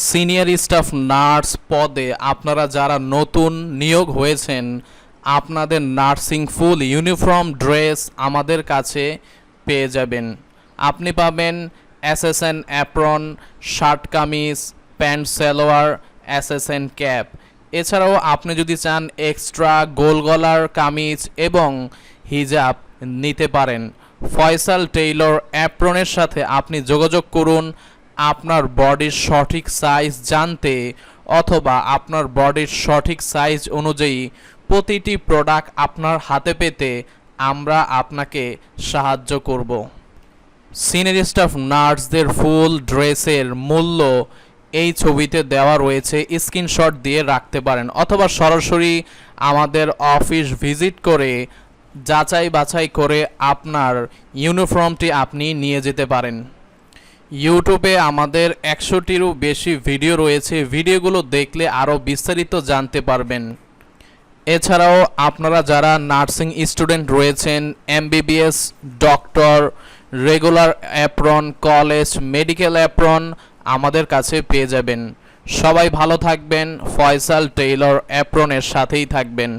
Senior staff nurse পদে আপনারা যারা নতুন নিয়োগ হয়েছেন, আপনাদের নার্সিং ফুল ইউনিফর্ম, ড্রেস আমাদের কাছে পেয়ে যাবেন। আপনি পাবেন S S N apron, shirt kameez, pant salwar, S S N cap. এছাড়াও আপনি যদি চান এক্সট্রা গোল গলার কামিজ এবং হিজাব নিতে পারেন। ফয়সাল টেইলর অ্যাপ্রনের সাথে আপনি যোগাযোগ করুন আপনার বডির সঠিক সাইজ জানতে অথবা আপনার বডির সঠিক সাইজ অনুযায়ী প্রতিটি প্রোডাক্ট আপনার হাতে পেতে আমরা আপনাকে সাহায্য করব। সিনিয়র স্টাফ নার্সদের ফুল ড্রেসের মূল্য এই ছবিতে দেওয়া রয়েছে। স্ক্রিনশট দিয়ে রাখতে পারেন অথবা সরাসরি আমাদের অফিস ভিজিট করে যাচাই বাছাই করে আপনার ইউনিফর্মটি আপনি নিয়ে যেতে পারেন। ইউটিউবে আমাদের একশোটিরও বেশি ভিডিও রয়েছে। ভিডিওগুলো দেখলে আরও বিস্তারিত জানতে পারবেন। এছাড়াও আপনারা যারা নার্সিং স্টুডেন্ট রয়েছেন, M B B S, doctor, regular apron, college, medical apron আমাদের কাছে পেয়ে যাবেন। সবাই ভালো থাকবেন, ফয়সাল টেইলর অ্যাপ্রনের সাথেই থাকবেন।